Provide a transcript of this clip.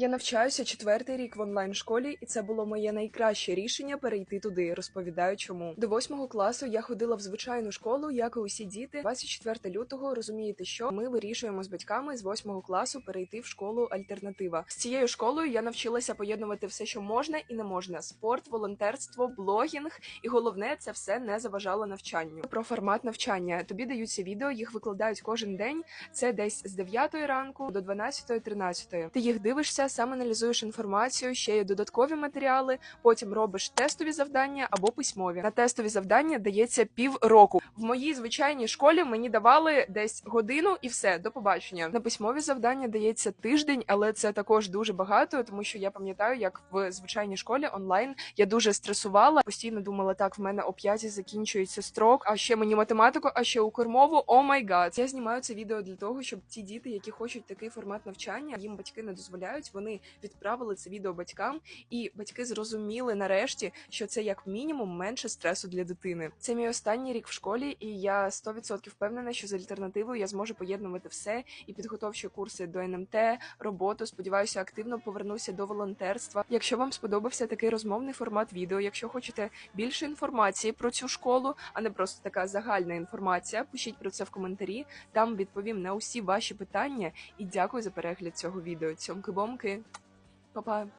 Я навчаюся четвертий рік в онлайн школі, і це було моє найкраще рішення перейти туди. Розповідаю, чому до восьмого класу я ходила в звичайну школу, як і усі діти. 24 лютого розумієте, що ми вирішуємо з батьками з восьмого класу перейти в школу альтернатива. З цією школою я навчилася поєднувати все, що можна і не можна: спорт, волонтерство, блогінг, і головне, це все не заважало навчанню. Про формат навчання тобі даються відео, їх викладають кожен день. Це десь з 9 ранку до 12-13. Ти їх дивишся, сам аналізуєш інформацію, ще є додаткові матеріали. Потім робиш тестові завдання або письмові. На тестові завдання дається півроку. В моїй звичайній школі мені давали десь годину і все. До побачення. На письмові завдання дається тиждень, але це також дуже багато, тому що я пам'ятаю, як в звичайній школі онлайн я дуже стресувала. Постійно думала, так в мене о п'ятій закінчується строк. А ще мені математику, а ще укрмову. О май гад. Я знімаю це відео для того, щоб ті діти, які хочуть такий формат навчання, їм батьки не дозволяють. Вони відправили це відео батькам, і батьки зрозуміли нарешті, що це як мінімум менше стресу для дитини. Це мій останній рік в школі, і я 100% впевнена, що з альтернативою я зможу поєднувати все і підготовчі курси до НМТ, роботу. Сподіваюся, активно повернуся до волонтерства. Якщо вам сподобався такий розмовний формат відео, якщо хочете більше інформації про цю школу, а не просто така загальна інформація, пишіть про це в коментарі. Там відповім на усі ваші питання. І дякую за перегляд цього відео. Okay. Bye bye.